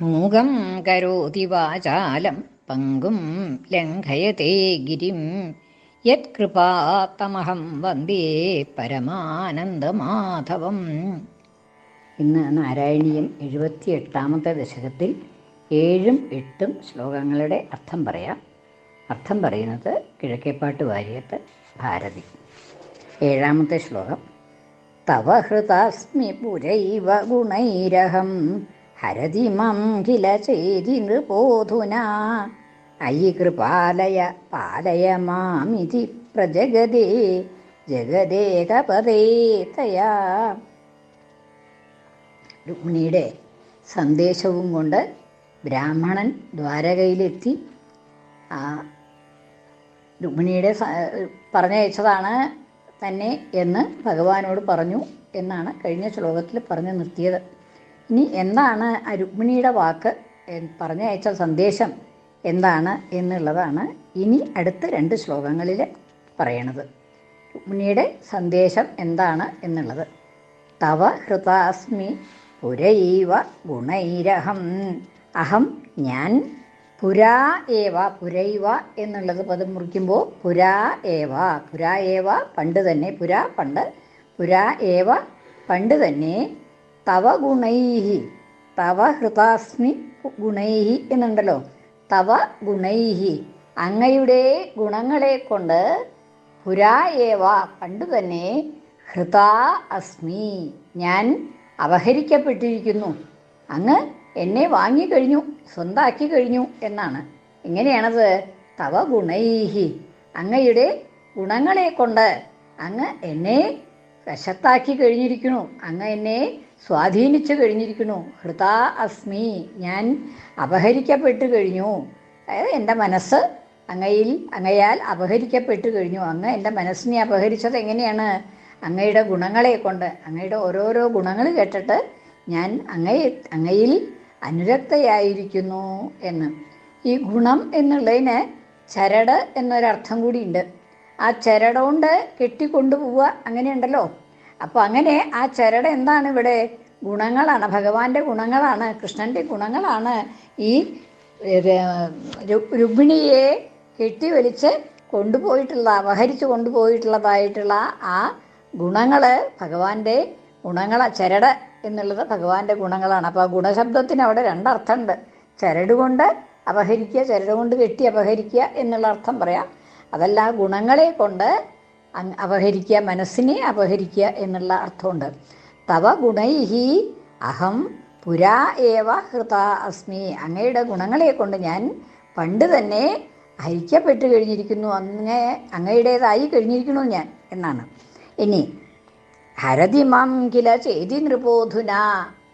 മൂകം കരോതി വാചാലം പങ്കും ലംഘയത്തെ ഗിരിം. യത്കൃപാത്തമഹം വന്ദേ പരമാനന്ദമാധവം. ഇന്ന് നാരായണീയം എഴുപത്തിയെട്ടാമത്തെ ദശകത്തിൽ ഏഴും എട്ടും ശ്ലോകങ്ങളുടെ അർത്ഥം പറയാം. അർത്ഥം പറയുന്നത് കിഴക്കേപ്പാട്ട് വാര്യത്ത് ഭാരതി. ഏഴാമത്തെ ശ്ലോകം. തവ ഹൃതാസ്മി പുരൈവ ഗുണൈരഹം. ഹരതി മം കില ചെയ്തി നൃപോധുന അയി കൃപാലയ പാലയ മാമിതി പ്രജഗതേ ജഗദേകപദേ തയാ. രുക്മിണിയുടെ സന്ദേശവും കൊണ്ട് ബ്രാഹ്മണൻ ദ്വാരകയിലെത്തി. രുക്മിണിയുടെ പറഞ്ഞയച്ചതാണ് തന്നെ എന്ന് ഭഗവാനോട് പറഞ്ഞു എന്നാണ് കഴിഞ്ഞ ശ്ലോകത്തിൽ പറഞ്ഞു നിർത്തിയത്. ഇനി എന്താണ് രുക്മിണിയുടെ വാക്ക് പറഞ്ഞയച്ച സന്ദേശം എന്താണ് എന്നുള്ളതാണ് ഇനി അടുത്ത രണ്ട് ശ്ലോകങ്ങളിൽ പറയണത്. രുക്മിണിയുടെ സന്ദേശം എന്താണ് എന്നുള്ളത്. തവ ഹൃതാസ്മി പുരൈവ ഗുണൈരഹം. അഹം ഞാൻ പുരാ ഏവ പുരൈവ എന്നുള്ളത് പദം മുറിക്കുമ്പോൾ പുരാ ഏവ പുരാ ഏവ പണ്ട് തന്നെ പുരാ പണ്ട് പുരാ ഏവ പണ്ട് തന്നെ തവ ഗുണൈഹി തവ ഹൃതാസ്മി ഗുണൈഹി എന്നുണ്ടല്ലോ. തവ ഗുണൈഹി അങ്ങയുടെ ഗുണങ്ങളെ കൊണ്ട് പുരാ ഏവ പണ്ട് തന്നെ ഹൃതാ അസ്മി ഞാൻ അപഹരിക്കപ്പെട്ടിരിക്കുന്നു. അങ്ങ് എന്നെ വാങ്ങിക്കഴിഞ്ഞു സ്വന്താക്കി കഴിഞ്ഞു എന്നാണ്. എങ്ങനെയാണത്? തവ ഗുണൈഹി അങ്ങയുടെ ഗുണങ്ങളെ കൊണ്ട് അങ്ങ് എന്നെ വശത്താക്കി കഴിഞ്ഞിരിക്കുന്നു. അങ്ങ് എന്നെ സ്വാധീനിച്ചു കഴിഞ്ഞിരിക്കുന്നു. ഹൃതാ അസ്മി ഞാൻ അപഹരിക്കപ്പെട്ടു കഴിഞ്ഞു. അതായത് എന്റെ മനസ്സ് അങ്ങയിൽ അങ്ങയാൽ അപഹരിക്കപ്പെട്ടു കഴിഞ്ഞു. അങ്ങ് എന്റെ മനസ്സിനെ അപഹരിച്ചത് എങ്ങനെയാണ്? അങ്ങയുടെ ഗുണങ്ങളെ കൊണ്ട്. അങ്ങയുടെ ഓരോരോ ഗുണങ്ങൾ കേട്ടിട്ട് ഞാൻ അങ്ങയെ അങ്ങയിൽ അനുരക്തയായിരിക്കുന്നു എന്ന്. ഈ ഗുണം എന്നുള്ളതിന് ചരട് എന്നൊരർത്ഥം കൂടിയുണ്ട്. ആ ചരട് കൊണ്ട് കെട്ടിക്കൊണ്ടുപോവുക അങ്ങനെയുണ്ടല്ലോ. അപ്പോൾ അങ്ങനെ ആ ചരട് എന്താണ് ഇവിടെ? ഗുണങ്ങളാണ് ഭഗവാന്റെ ഗുണങ്ങളാണ് കൃഷ്ണന്റെ ഗുണങ്ങളാണ് ഈ രുക്മിണിയെ കെട്ടിവലിച്ച് കൊണ്ടുപോയിട്ടുള്ള അപഹരിച്ച് കൊണ്ടുപോയിട്ടുള്ളതായിട്ടുള്ള ആ ഗുണങ്ങൾ ഭഗവാന്റെ ഗുണങ്ങള ചരട് എന്നുള്ളത് ഭഗവാന്റെ ഗുണങ്ങളാണ്. അപ്പോൾ ആ ഗുണശബ്ദത്തിന് അവിടെ രണ്ടർത്ഥമുണ്ട്. ചരട് കൊണ്ട് അപഹരിക്കുക ചരട് കൊണ്ട് കെട്ടി അപഹരിക്കുക എന്നുള്ള അർത്ഥം പറയാം. അതല്ല ഗുണങ്ങളെ കൊണ്ട് അപഹരിക്കുക മനസ്സിനെ അപഹരിക്കുക എന്നുള്ള അർത്ഥമുണ്ട്. തവ ഗുണൈഹി അഹം പുരാ ഏവ ഹൃത അസ്മി. അങ്ങയുടെ ഗുണങ്ങളെ കൊണ്ട് ഞാൻ പണ്ട് തന്നെ ഹരിക്കപ്പെട്ട് കഴിഞ്ഞിരിക്കുന്നു. അങ്ങേ അങ്ങയുടേതായി കഴിഞ്ഞിരിക്കുന്നു ഞാൻ എന്നാണ്. ഇനി ഹരതി മാം കില ചേതി നൃപോധുന.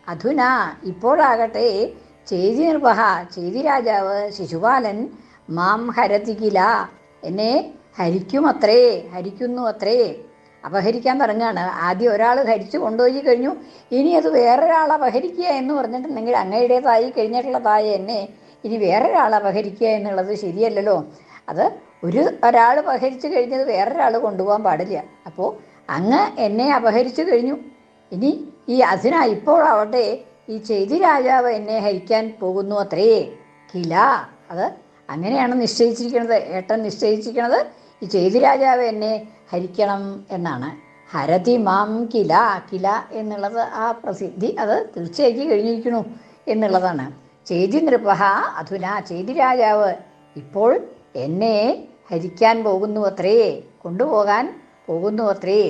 അധുന ഇപ്പോഴാകട്ടെ ചേതി നൃപഹ. ചേതി രാജാവ് ശിശുപാലൻ മാം ഹരതി കില. എന്നെ ഹരിക്കുമത്രേ ഹരിക്കുന്നു അത്രേ. അപഹരിക്കാൻ തുടങ്ങുകയാണ്. ആദ്യം ഒരാൾ ഹരിച്ചു കൊണ്ടുപോയി കഴിഞ്ഞു. ഇനി അത് വേറൊരാൾ അപഹരിക്കുക എന്ന് പറഞ്ഞിട്ടുണ്ടെങ്കിൽ അങ്ങയുടേതായി കഴിഞ്ഞിട്ടുള്ളതായ എന്നെ ഇനി വേറൊരാൾ അപഹരിക്കുക എന്നുള്ളത് ശരിയല്ലല്ലോ. അത് ഒരു ഒരാൾ അപഹരിച്ചു കഴിഞ്ഞത് വേറൊരാൾ കൊണ്ടുപോകാൻ പാടില്ല. അപ്പോൾ അങ്ങ് എന്നെ അപഹരിച്ചു കഴിഞ്ഞു. ഇനി ഈ അതിന ഇപ്പോഴാവട്ടെ ഈ ചെയ്തി രാജാവ് എന്നെ ഹരിക്കാൻ പോകുന്നു അത്രേ. കില. അത് അങ്ങനെയാണ് നിശ്ചയിച്ചിരിക്കുന്നത്. ഏട്ടൻ നിശ്ചയിച്ചിരിക്കുന്നത്. ഈ ചേതി രാജാവ് എന്നെ ഹരിക്കണം എന്നാണ്. ഹരതി മാം കില കില എന്നുള്ളത് ആ പ്രസിദ്ധി അത് തീർച്ചയാക്കി കഴിഞ്ഞിരിക്കുന്നു എന്നുള്ളതാണ്. ചേതി നൃപഹ അധുന ചേതി രാജാവ് ഇപ്പോൾ എന്നെ ഹരിക്കാൻ പോകുന്നു അത്രേ കൊണ്ടുപോകാൻ പോകുന്നു അത്രേ.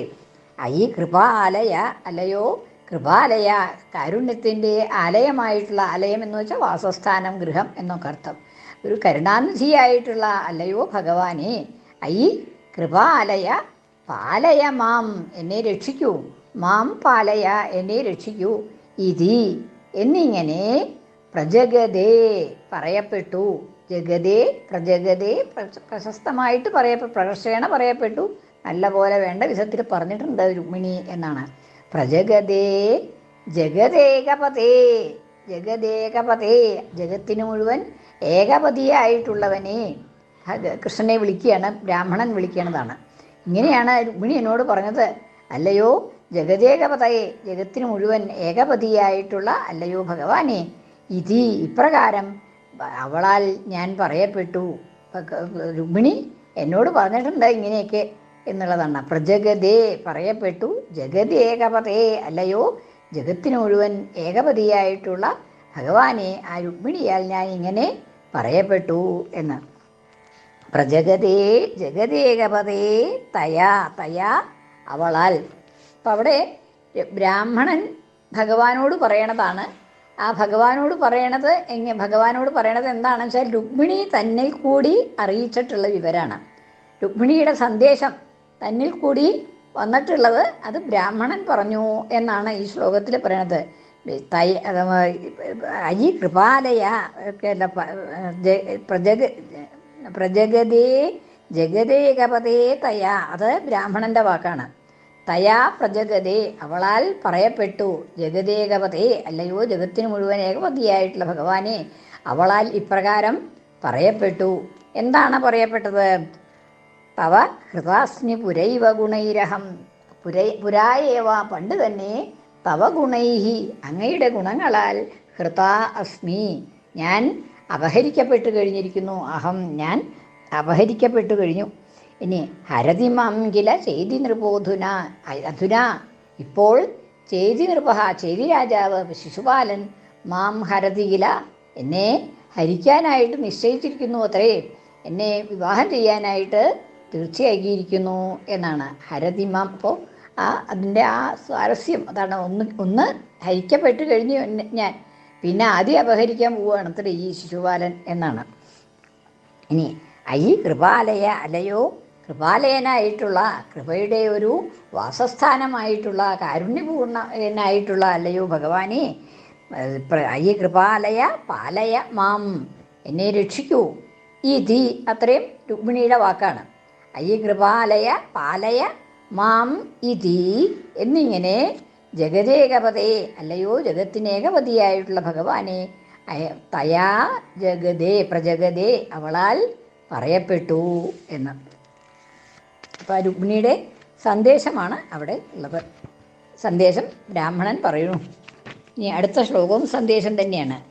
ഐ കൃപാലയ അലയോ കൃപാലയ കാരുണ്യത്തിന്റെ ആലയമായിട്ടുള്ള ആലയം എന്ന് വെച്ചാൽ വാസസ്ഥാനം ഗൃഹം എന്നൊക്കെ അർത്ഥം. ഒരു കരുണാനിധിയായിട്ടുള്ള അല്ലയോ ഭഗവാനെ ഐ കൃപാലയ പാലയ മാം എന്നെ രക്ഷിക്കൂ. മാം പാലയ എന്നെ രക്ഷിക്കൂ. ഇതി എന്നിങ്ങനെ പ്രജഗതേ പറയപ്പെട്ടു. ജഗതേ പ്രജഗതേ പ്രശ- പ്രശസ്തമായിട്ട് പറയ പ്രകർഷേണ പറയപ്പെട്ടു. നല്ല പോലെ വേണ്ട വിധത്തിൽ പറഞ്ഞിട്ടുണ്ട് രുക്മിണി എന്നാണ്. പ്രജഗതേ ജഗദേകപതേ ജഗദേകപതേ ജഗത്തിന് മുഴുവൻ ഏകപതിയായിട്ടുള്ളവനെ കൃഷ്ണനെ വിളിക്കുകയാണ് ബ്രാഹ്മണൻ വിളിക്കണതാണ് ഇങ്ങനെയാണ് രുക്മിണി എന്നോട് പറഞ്ഞത് അല്ലയോ ജഗതേകപതയെ ജഗത്തിന് മുഴുവൻ ഏകപതിയായിട്ടുള്ള അല്ലയോ ഭഗവാനെ ഇതി ഇപ്രകാരം അവളാൽ ഞാൻ പറയപ്പെട്ടു. രുക്മിണി എന്നോട് പറഞ്ഞിട്ടുണ്ട് ഇങ്ങനെയൊക്കെ എന്നുള്ളതാണ്. പ്രജഗതേ പറയപ്പെട്ടു ജഗത് ഏകപതേ അല്ലയോ ജഗത്തിന് മുഴുവൻ ഏകപതിയായിട്ടുള്ള ഭഗവാനെ ആ രുക്മിണിയാൽ ഞാൻ ഇങ്ങനെ പറയപ്പെട്ടു എന്ന്. പ്രജഗതേ ജഗതേകപതേ തയാ തയാ അവളാൽ. അപ്പം അവിടെ ബ്രാഹ്മണൻ ഭഗവാനോട് പറയണതാണ്. ആ ഭഗവാനോട് പറയണത് എങ്ങനെ ഭഗവാനോട് പറയണത് എന്താണെന്ന് വെച്ചാൽ രുക്മിണി തന്നിൽ കൂടി അറിയിച്ചിട്ടുള്ള വിവരമാണ് രുക്മിണിയുടെ സന്ദേശം തന്നിൽ കൂടി വന്നിട്ടുള്ളത് അത് ബ്രാഹ്മണൻ പറഞ്ഞു എന്നാണ് ഈ ശ്ലോകത്തിൽ പറയണത്. തൈ അരി കൃപാലയ പ്രജഗ പ്രജഗതേ ജഗതേകപതേ തയാ. അത് ബ്രാഹ്മണന്റെ വാക്കാണ്. തയാ പ്രജഗതേ. അവളാൽ പറയപ്പെട്ടു. ജഗതേകപതേ അല്ലയോ ജഗത്തിന് മുഴുവൻ ഏകപതിയായിട്ടുള്ള ഭഗവാനെ അവളാൽ ഇപ്രകാരം പറയപ്പെട്ടു. എന്താണ് പറയപ്പെട്ടത്? തവ ഹൃദാസ്മി പുരൈവ ഗുണൈരഹം. പുരൈ പുരായേവ പണ്ട് തന്നെ തവ ഗുണൈഹി. അങ്ങയുടെ ഗുണങ്ങളാൽ ഹൃതാ അസ്മി. ഞാൻ അപഹരിക്കപ്പെട്ടു കഴിഞ്ഞിരിക്കുന്നു. അഹം ഞാൻ അപഹരിക്കപ്പെട്ടു കഴിഞ്ഞു. ഇനി ഹരതിമാം ചെയ്തി നൃപോധുന അധുന. ഇപ്പോൾ ചേതി നൃപഹ ചേതി രാജാവ് ശിശുപാലൻ മാം ഹരതികില എന്നെ ഹരിക്കാനായിട്ട് നിശ്ചയിച്ചിരിക്കുന്നു അത്രേ. എന്നെ വിവാഹം ചെയ്യാനായിട്ട് തീർച്ചയാക്കിയിരിക്കുന്നു എന്നാണ് ഹരതിമാം. അപ്പോൾ ആ അതിന്റെ ആ സ്വാരസ്യം അതാണ് ഒന്ന് ഒന്ന് ഹരിക്കപ്പെട്ട് കഴിഞ്ഞു ഞാൻ. പിന്നെ ആദ്യം അപഹരിക്കാൻ പോവുകയാണ്. അത്ര ഈ ശിശുപാലൻ എന്നാണ്. ഇനി ഐ കൃപാലയ അലയോ കൃപാലയനായിട്ടുള്ള കൃപയുടെ ഒരു വാസസ്ഥാനമായിട്ടുള്ള കാരുണ്യപൂർണനായിട്ടുള്ള അല്ലയോ ഭഗവാനെ ഐ കൃപാലയ പാലയ മാം എന്നെ രക്ഷിക്കൂ. ഈ ധീ അത്രയും രുക്മിണിയുടെ വാക്കാണ്. ഐ കൃപാലയ പാലയ മാം ഇതി എന്നിങ്ങനെ ജഗതേകപതേ അല്ലയോ ജഗത്തിനേകപതിയായിട്ടുള്ള ഭഗവാനെ. തയാ ജഗതേ പ്രജഗതേ അവളാൽ പറയപ്പെട്ടു എന്ന്. അപ്പോൾ രുക്മിണിയുടെ സന്ദേശമാണ് അവിടെ ഉള്ളത്. സന്ദേശം ബ്രാഹ്മണൻ പറയുന്നു. ഇനി അടുത്ത ശ്ലോകവും സന്ദേശം തന്നെയാണ്.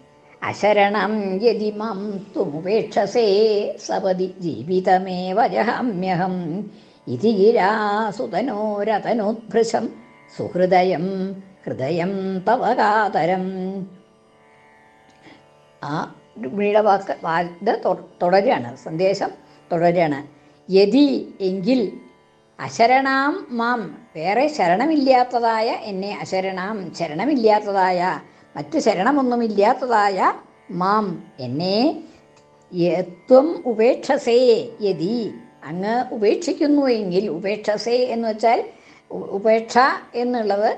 അശരണം യതി മാം തുമുപേക്ഷസേ സപതി ജീവിതമേവ ജഹാമ്യഹം. ഇതി ഗിരാസുതനോരതനോദ്ഭൃശം സുഹൃദയം ഹൃദയം തവകാതരം ആ രുക്മിണിയുടെ വാക്ക് തുടരുകയാണ് സന്ദേശം തുടരുകയാണ്. യതി എങ്കിൽ അശരണാം മാം വേറെ ശരണമില്ലാത്തതായ എന്നെ അശരണാം ശരണമില്ലാത്തതായ മറ്റ് ശരണമൊന്നുമില്ലാത്തതായ മാം എന്നെ ത്വം ഉപേക്ഷസേ യതി. അങ്ങ് ഉപേക്ഷിക്കുന്നു എങ്കിൽ ഉപേക്ഷസേ എന്ന് വെച്ചാൽ ഉപേക്ഷ എന്നുള്ളത്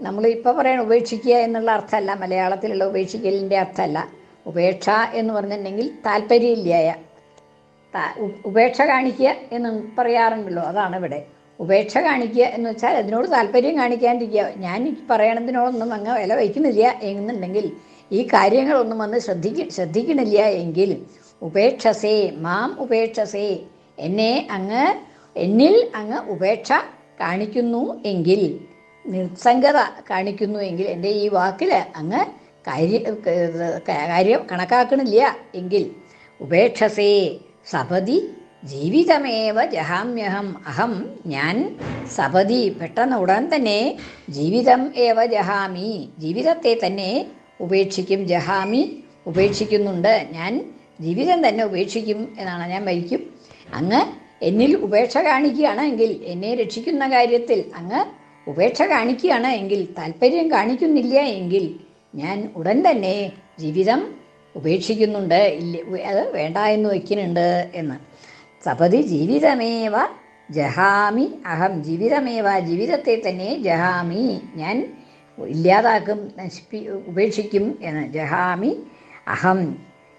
നമ്മൾ ഇപ്പോൾ പറയണ ഉപേക്ഷിക്കുക എന്നുള്ള അർത്ഥമല്ല മലയാളത്തിലുള്ള ഉപേക്ഷിക്കലിന്റെ അർത്ഥമല്ല. ഉപേക്ഷ എന്ന് പറഞ്ഞിട്ടുണ്ടെങ്കിൽ താല്പര്യമില്ലായ ഉപേക്ഷ കാണിക്കുക എന്ന് പറയാറുണ്ടല്ലോ അതാണ് ഇവിടെ. ഉപേക്ഷ കാണിക്കുക എന്ന് വെച്ചാൽ അതിനോട് താല്പര്യം കാണിക്കാണ്ടിരിക്കുക. ഞാൻ പറയണതിനോടൊന്നും അങ്ങ് വില വയ്ക്കുന്നില്ല എന്നുണ്ടെങ്കിൽ ഈ കാര്യങ്ങളൊന്നും വന്ന് ശ്രദ്ധിക്ക ശ്രദ്ധിക്കണില്ല എങ്കിൽ ഉപേക്ഷസേ മാം ഉപേക്ഷസേ എന്നെ അങ്ങ് എന്നിൽ അങ്ങ് ഉപേക്ഷ കാണിക്കുന്നു എങ്കിൽ നിസ്സംഗത കാണിക്കുന്നു എങ്കിൽ എന്റെ ഈ വാക്കിൽ അങ്ങ് കാര്യ കാര്യം കണക്കാക്കണില്ല എങ്കിൽ ഉപേക്ഷസേ സപതി ജീവിതമേവ ജഹാമ്യഹം അഹം ഞാൻ സപതി പെട്ടെന്ന് ഉടൻ തന്നെ ജീവിതം ഏവ ജഹാമി ജീവിതത്തെ തന്നെ ഉപേക്ഷിക്കും ജഹാമി ഉപേക്ഷിക്കുന്നുണ്ട്. ഞാൻ ജീവിതം തന്നെ ഉപേക്ഷിക്കും എന്നാണ് ഞാൻ മരിക്കും അങ്ങ് എന്നിൽ ഉപേക്ഷ കാണിക്കുകയാണ് എങ്കിൽ എന്നെ രക്ഷിക്കുന്ന കാര്യത്തിൽ അങ്ങ് ഉപേക്ഷ കാണിക്കുകയാണ് എങ്കിൽ താല്പര്യം കാണിക്കുന്നില്ല എങ്കിൽ ഞാൻ ഉടൻ തന്നെ ജീവിതം ഉപേക്ഷിക്കുന്നുണ്ട്. ഇല്ല അത് വേണ്ട എന്ന് വയ്ക്കുന്നുണ്ട് എന്ന്. സപതി ജീവിതമേവ ജഹാമി അഹം ജീവിതമേവ ജീവിതത്തെ തന്നെ ജഹാമി. ഞാൻ ഇല്ലാതാക്കും നശിപ്പി ഉപേക്ഷിക്കും എന്ന്. ജഹാമി അഹം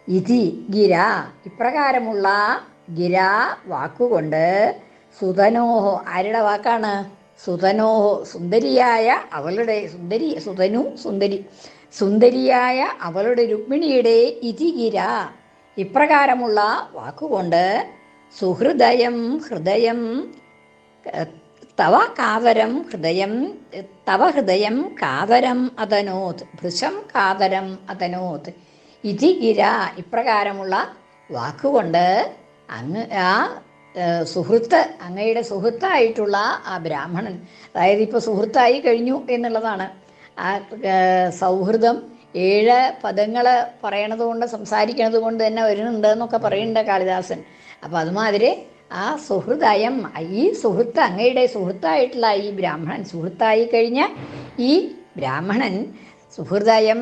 ഇതി ഗിര ഇപ്രകാരമുള്ള ഗിര വാക്കുകൊണ്ട് സുതനോഹോ ആരുടെ വാക്കാണ്? സുതനോഹോ സുന്ദരിയായ അവളുടെ സുന്ദരി സുതനു സുന്ദരി സുന്ദരിയായ അവളുടെ രുക്മിണിയുടെ ഇതിഗിര. ഇപ്രകാരമുള്ള വാക്കുകൊണ്ട് സുഹൃദയം ഹൃദയം തവ കാതരം ഹൃദയം തവ ഹൃദയം കാതരം അതനോത് ഭൃശം കാതരം അതനോത്. ഇതി ഗിര ഇപ്രകാരമുള്ള വാക്കുകൊണ്ട് അങ്ങ് ആ സുഹൃത്ത് അങ്ങയുടെ സുഹൃത്തായിട്ടുള്ള ആ ബ്രാഹ്മണൻ അതായത് ഇപ്പോൾ സുഹൃത്തായി കഴിഞ്ഞു എന്നുള്ളതാണ്. ആ സൗഹൃദം ഏഴ് പദങ്ങൾ പറയണത് കൊണ്ട് സംസാരിക്കണത് കൊണ്ട് തന്നെ വരുന്നുണ്ട് എന്നൊക്കെ പറയുന്നുണ്ട് കാളിദാസൻ. അപ്പോൾ അതുമാതിരി ആ സുഹൃദയം ഈ സുഹൃത്ത് അങ്ങയുടെ സുഹൃത്തായിട്ടുള്ള ഈ ബ്രാഹ്മണൻ സുഹൃത്തായി കഴിഞ്ഞ ഈ ബ്രാഹ്മണൻ സുഹൃദയം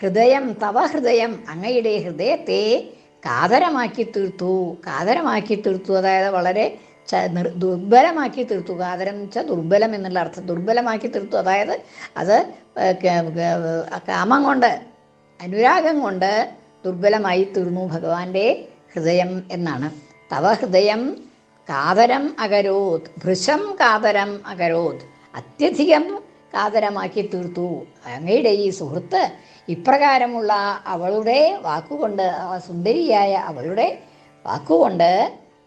ഹൃദയം തവ ഹൃദയം അങ്ങയുടെ ഹൃദയത്തെ കാതരമാക്കി തീർത്തു കാതരമാക്കി തീർത്തു അതായത് വളരെ ദുർബലമാക്കി തീർത്തു. കാതരം എന്ന് വെച്ചാൽ ദുർബലം എന്നുള്ള അർത്ഥം. ദുർബലമാക്കി തീർത്തു അതായത് അത് കാമം കൊണ്ട് അനുരാഗം കൊണ്ട് ദുർബലമായി തീർന്നു ഭഗവാന്റെ ഹൃദയം എന്നാണ്. തവ ഹൃദയം കാതരം അകരോത് ഭൃശം കാതരം അകരോത്. അത്യധികം കാതരമാക്കി തീർത്തു. അങ്ങയുടെ ഈ സുഹൃത്ത് ഇപ്രകാരമുള്ള അവളുടെ വാക്കുകൊണ്ട് സുന്ദരിയായ അവളുടെ വാക്കുകൊണ്ട്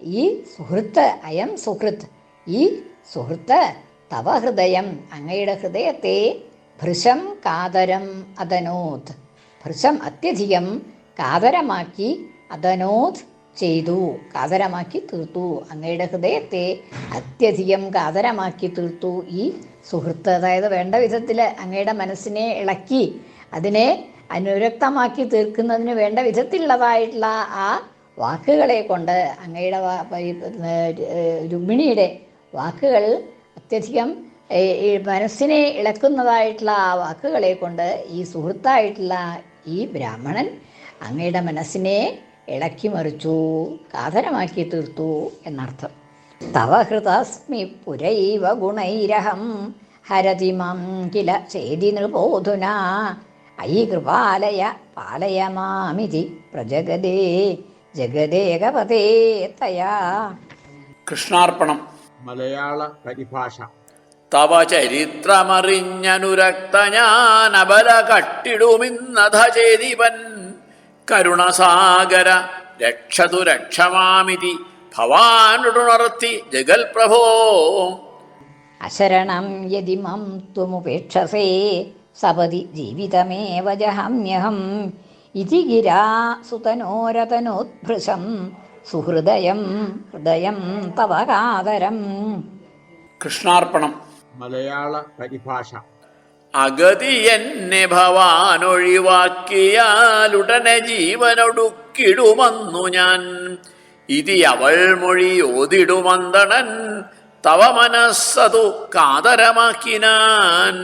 ഈ സുഹൃത്ത് അയം സുഹൃത്ത് ഈ സുഹൃത്ത് തവ ഹൃദയം അങ്ങയുടെ ഹൃദയത്തെ ഭൃശം കാതരം അതനോത് ഭൃശം അത്യധികം കാതരമാക്കി അതനോത് ചെയ്തു കാതരമാക്കി തീർത്തു. അങ്ങയുടെ ഹൃദയത്തെ അത്യധികം കാതരമാക്കി തീർത്തു ഈ സുഹൃത്ത് അതായത് വേണ്ട വിധത്തിൽ അങ്ങയുടെ മനസ്സിനെ ഇളക്കി അതിനെ അനുരക്തമാക്കി തീർക്കുന്നതിന് വേണ്ട വിധത്തിലുള്ളതായിട്ടുള്ള ആ വാക്കുകളെ കൊണ്ട് അങ്ങയുടെ രുമിണിയുടെ വാക്കുകൾ അത്യധികം മനസ്സിനെ ഇളക്കുന്നതായിട്ടുള്ള ആ വാക്കുകളെ കൊണ്ട് ഈ സുഹൃത്തായിട്ടുള്ള ഈ ബ്രാഹ്മണൻ അങ്ങയുടെ മനസ്സിനെ ഇളക്കി മറിച്ചു കാതരമാക്കി തീർത്തു എന്നർത്ഥം. തവ ഹൃതസ്മി പുരൈവ ഗുണൈരഹം. ഹരതി മാം കില ചേതി നൃബോധുന. അയി കൃപാലയ പാലയ മാമിതി പ്രജഗദേ ജഗദേകപതേ തയാ. കൃഷ്ണാർപ്പണം. മലയാള പരിഭാഷ. തവ ചരിത്രമറിഞ്ഞനുരക്ത ഞാൻ അബല കട്ടിടുമിന്നധ ചേതിവൻ കരുണസാഗര രക്ഷതു രക്ഷമാമിതി ഭവാനുണർത്തി ജഗൽ പ്രഭോ. അശരണം യതി മം ത്വമുപേക്ഷസേ. സപതി ജീവിതമേവ ജഹമ്യഹം. ഇതി ഗിരാ സുതനോരതനോദ്ഭൃശം സുഹൃദയം ഹൃദയം തവ കാതരം. കൃഷ്ണാർപ്പണം. മലയാള പരിഭാഷ. അഗതി എന്നെ ഭവാനൊഴിവാക്കിയാലുടനെ ജീവനൊടുക്കിടുമെന്നു ഞാൻ. ഇതി അവൾ മൊഴി ഓതിടുമന്തണൻ തവ മനസ്സതു കാതരമാക്കിനാൻ.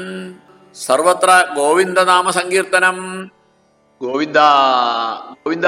സർവത്ര ഗോവിന്ദനാമ സങ്കീർത്തനം ഗോവിന്ദ ഗോവിന്ദ.